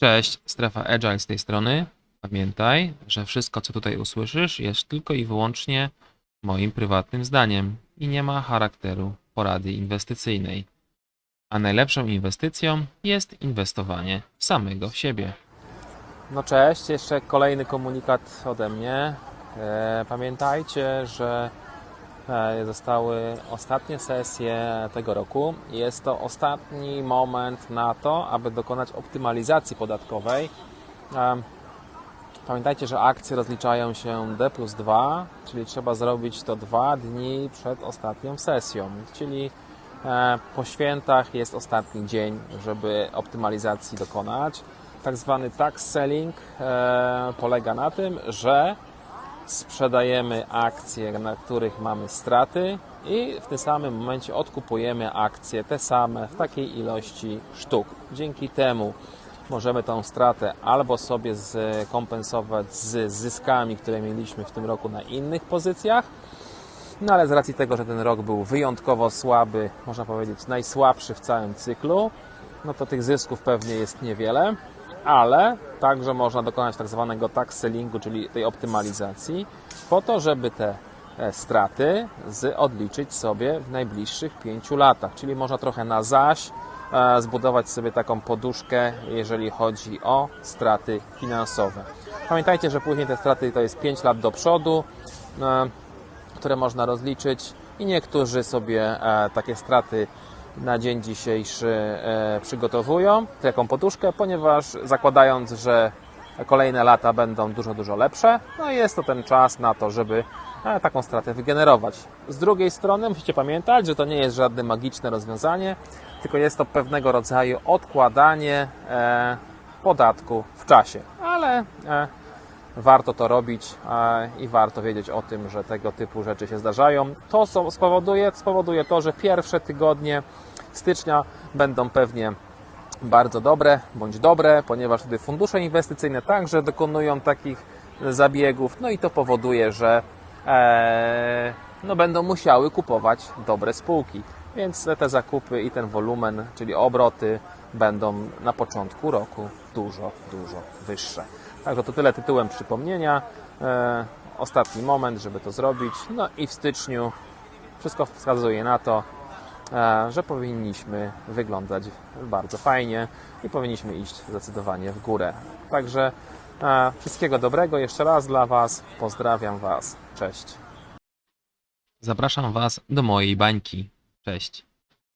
Cześć, strefa Agile z tej strony. Pamiętaj, że wszystko, co tutaj usłyszysz, jest tylko i wyłącznie moim prywatnym zdaniem i nie ma charakteru porady inwestycyjnej. A najlepszą inwestycją jest inwestowanie w samego siebie. No cześć, jeszcze kolejny komunikat ode mnie. E, Pamiętajcie, że zostały ostatnie sesje tego roku. Jest to ostatni moment na to, aby dokonać optymalizacji podatkowej. E, Pamiętajcie, że akcje rozliczają się D plus 2, czyli trzeba zrobić to dwa dni przed ostatnią sesją. Czyli e, po świętach jest ostatni dzień, żeby optymalizacji dokonać. Tak zwany tax selling e, polega na tym, że sprzedajemy akcje, na których mamy straty i w tym samym momencie odkupujemy akcje te same w takiej ilości sztuk. Dzięki temu możemy tą stratę albo sobie skompensować z zyskami, które mieliśmy w tym roku na innych pozycjach, no ale z racji tego, że ten rok był wyjątkowo słaby, można powiedzieć najsłabszy w całym cyklu, no to tych zysków pewnie jest niewiele, ale także można dokonać tak zwanego tax sellingu, czyli tej optymalizacji, po to, żeby te e, straty z odliczyć sobie w najbliższych pięciu latach. Czyli można trochę na zaś e, zbudować sobie taką poduszkę, jeżeli chodzi o straty finansowe. Pamiętajcie, że później te straty to jest 5 lat do przodu, e, które można rozliczyć i niektórzy sobie takie straty na dzień dzisiejszy e, przygotowują, taką poduszkę, ponieważ zakładając, że kolejne lata będą dużo, dużo lepsze, no i jest to ten czas na to, żeby e, taką stratę wygenerować. Z drugiej strony musicie pamiętać, że to nie jest żadne magiczne rozwiązanie, tylko jest to pewnego rodzaju odkładanie e, podatku w czasie. Ale warto to robić e, i warto wiedzieć o tym, że tego typu rzeczy się zdarzają. To co spowoduje, spowoduje to, że pierwsze tygodnie stycznia będą pewnie bardzo dobre bądź dobre, ponieważ wtedy fundusze inwestycyjne także dokonują takich zabiegów, no i to powoduje, że e, no będą musiały kupować dobre spółki. Więc te zakupy i ten wolumen, czyli obroty, będą na początku roku dużo, dużo wyższe. Także to tyle tytułem przypomnienia. E, ostatni moment, żeby to zrobić. No i w styczniu wszystko wskazuje na to, e, że powinniśmy wyglądać bardzo fajnie i powinniśmy iść zdecydowanie w górę. Także e, wszystkiego dobrego jeszcze raz dla Was. Pozdrawiam Was. Cześć. Zapraszam Was do mojej bańki. Cześć.